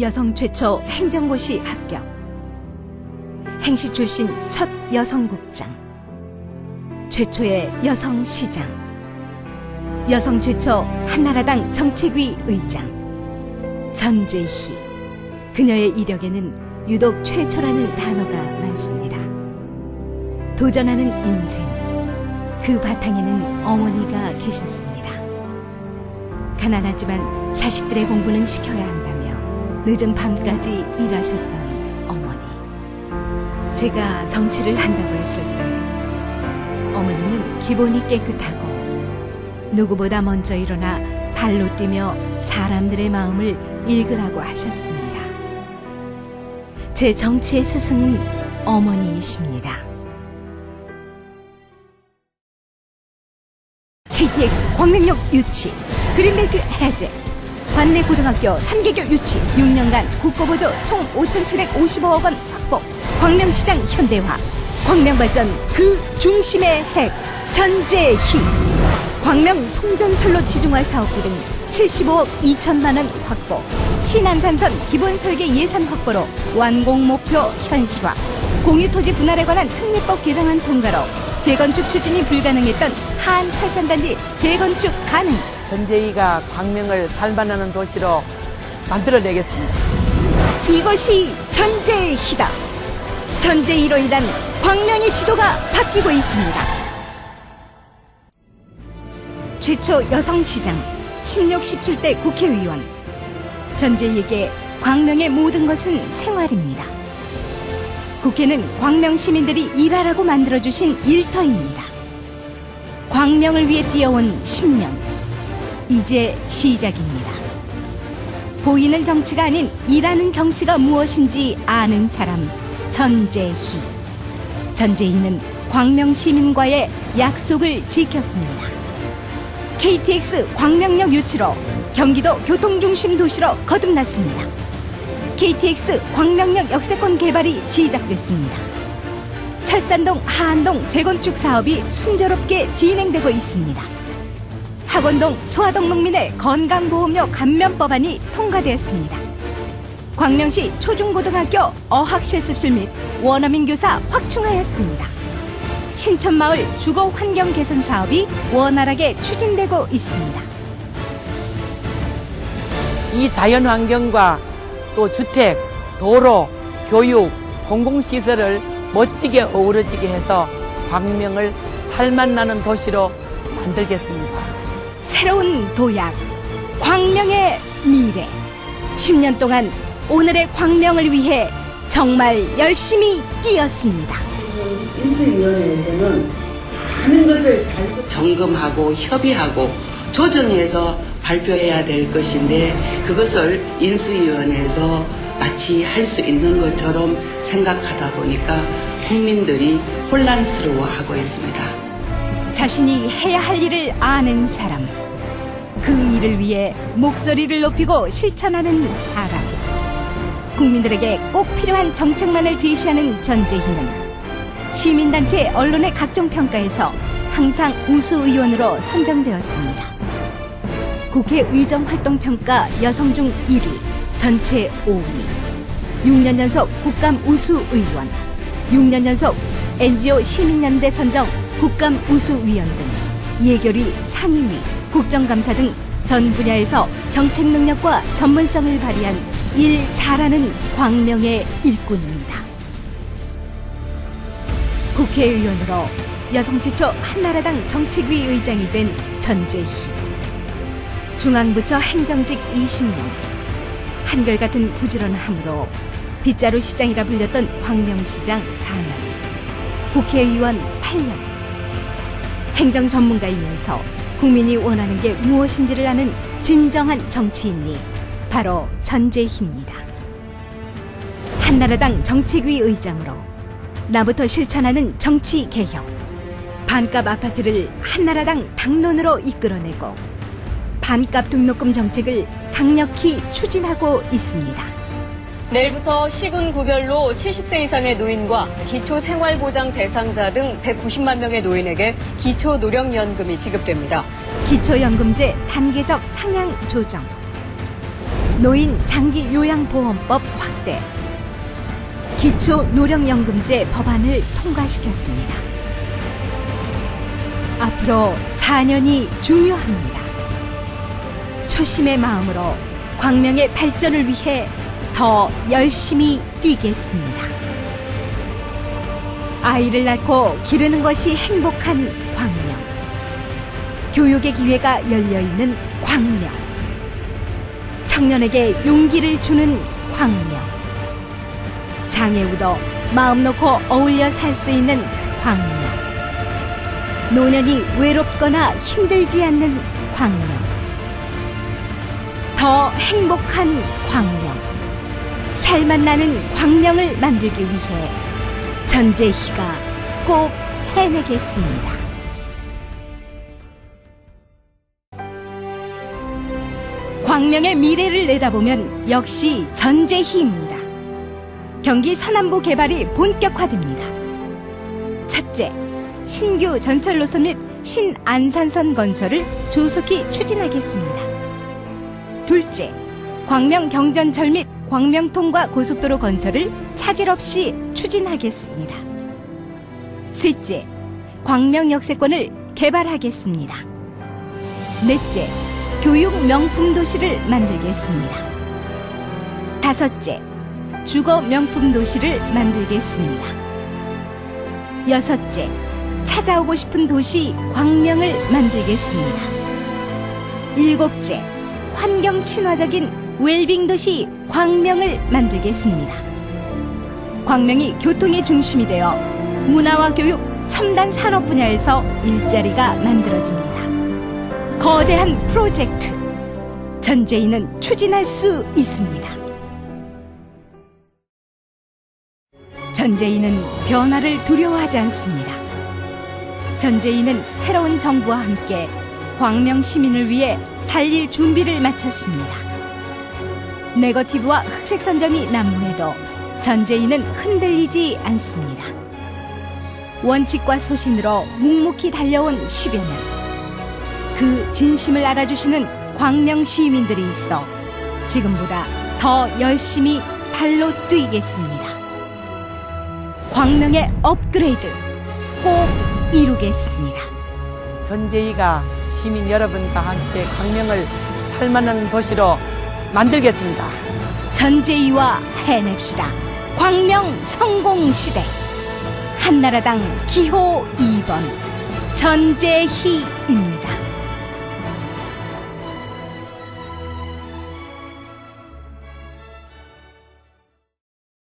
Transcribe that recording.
여성 최초 행정고시 합격. 행시 출신 첫 여성 국장. 최초의 여성 시장. 여성 최초 한나라당 정책위 의장. 전재희. 그녀의 이력에는 유독 최초라는 단어가 많습니다. 도전하는 인생. 그 바탕에는 어머니가 계셨습니다. 가난하지만 자식들의 공부는 시켜야 한다며 늦은 밤까지 일하셨던 어머니. 제가 정치를 한다고 했을 때 어머니는 기본이 깨끗하고 누구보다 먼저 일어나 발로 뛰며 사람들의 마음을 읽으라고 하셨습니다. 제 정치의 스승은 어머니이십니다. KTX 광명역 유치, 그린벨트 해제, 관내 고등학교 3개교 유치, 6년간 국고보조 총 5,755억 원 확보, 광명시장 현대화, 광명발전 그 중심의 핵, 전재희, 광명 송전철로 지중화 사업비 등 75억 2천만 원 확보, 신안산선 기본설계 예산 확보로 완공 목표 현실화, 공유토지 분할에 관한 특례법 개정안 통과로 재건축 추진이 불가능했던 한 철산단지 재건축 가능. 전재희가 광명을 살만하는 도시로 만들어내겠습니다. 이것이 전재희다. 전재희로 인한 광명의 지도가 바뀌고 있습니다. 최초 여성시장, 16, 17대 국회의원. 전재희에게 광명의 모든 것은 생활입니다. 국회는 광명 시민들이 일하라고 만들어주신 일터입니다. 광명을 위해 뛰어온 10년. 이제 시작입니다. 보이는 정치가 아닌 일하는 정치가 무엇인지 아는 사람 전재희. 전재희는 광명 시민과의 약속을 지켰습니다. KTX 광명역 유치로 경기도 교통중심 도시로 거듭났습니다. KTX 광명역 역세권 개발이 시작됐습니다. 철산동 하안동 재건축 사업이 순조롭게 진행되고 있습니다. 학원동 소아동 농민의 건강보험료 감면 법안이 통과되었습니다. 광명시 초중고등학교 어학실습실 및 원어민 교사 확충하였습니다. 신촌마을 주거 환경 개선 사업이 원활하게 추진되고 있습니다. 이 자연 환경과 또 주택, 도로, 교육, 공공시설을 멋지게 어우러지게 해서 광명을 살맛나는 도시로 만들겠습니다. 새로운 도약, 광명의 미래. 10년 동안 오늘의 광명을 위해 정말 열심히 뛰었습니다. 인수위원회에서는 많은 것을 잘 점검하고 협의하고 조정해서 발표해야 될 것인데 그것을 인수위원회에서 마치 할 수 있는 것처럼 생각하다 보니까 국민들이 혼란스러워하고 있습니다. 자신이 해야 할 일을 아는 사람. 그 일을 위해 목소리를 높이고 실천하는 사람. 국민들에게 꼭 필요한 정책만을 제시하는 전재희는 시민단체 언론의 각종 평가에서 항상 우수 의원으로 선정되었습니다. 국회 의정 활동 평가 여성 중 1위, 전체 5위. 6년 연속 국감 우수 의원, 6년 연속 NGO 시민연대 선정 국감 우수위원 등 예결위 상임위, 국정감사 등 전 분야에서 정책 능력과 전문성을 발휘한 일 잘하는 광명의 일꾼입니다. 국회의원으로 여성 최초 한나라당 정책위 의장이 된 전재희. 중앙부처 행정직 20년. 한결같은 부지런함으로 빗자루 시장이라 불렸던 광명시장 4년. 국회의원 8년. 행정 전문가이면서 국민이 원하는 게 무엇인지를 아는 진정한 정치인이 바로 전재희입니다. 한나라당 정책위 의장으로 나부터 실천하는 정치 개혁. 반값 아파트를 한나라당 당론으로 이끌어내고 반값 등록금 정책을 강력히 추진하고 있습니다. 내일부터 시군 구별로 70세 이상의 노인과 기초생활보장 대상자 등 190만 명의 노인에게 기초노령연금이 지급됩니다. 기초연금제 단계적 상향 조정. 노인 장기 요양보험법 확대, 기초 노령연금제 법안을 통과시켰습니다. 앞으로 4년이 중요합니다. 초심의 마음으로 광명의 발전을 위해 더 열심히 뛰겠습니다. 아이를 낳고 기르는 것이 행복한 광명. 교육의 기회가 열려 있는 광명. 청년에게 용기를 주는 광명. 장애우도 마음 놓고 어울려 살 수 있는 광명. 노년이 외롭거나 힘들지 않는 광명. 더 행복한 광명. 살맛 나는 광명을 만들기 위해 전재희가 꼭 해내겠습니다. 광명의 미래를 내다보면 역시 전재희입니다. 경기 서남부 개발이 본격화됩니다. 첫째, 신규 전철 노선 및 신안산선 건설을 조속히 추진하겠습니다. 둘째, 광명 경전철 및 광명통과 고속도로 건설을 차질 없이 추진하겠습니다. 셋째, 광명 역세권을 개발하겠습니다. 넷째, 교육 명품 도시를 만들겠습니다. 다섯째, 주거 명품 도시를 만들겠습니다. 여섯째, 찾아오고 싶은 도시 광명을 만들겠습니다. 일곱째, 환경 친화적인 웰빙 도시 광명을 만들겠습니다. 광명이 교통의 중심이 되어 문화와 교육, 첨단 산업 분야에서 일자리가 만들어집니다. 거대한 프로젝트. 전재희는 추진할 수 있습니다. 전재희는 변화를 두려워하지 않습니다. 전재희는 새로운 정부와 함께 광명 시민을 위해 달릴 준비를 마쳤습니다. 네거티브와 흑색 선전이 난무해도 전재희는 흔들리지 않습니다. 원칙과 소신으로 묵묵히 달려온 10여 년. 그 진심을 알아주시는 광명 시민들이 있어 지금보다 더 열심히 발로 뛰겠습니다. 광명의 업그레이드 꼭 이루겠습니다. 전재희가 시민 여러분과 함께 광명을 살만한 도시로 만들겠습니다. 전재희와 해냅시다. 광명 성공 시대. 한나라당 기호 2번 전재희입니다.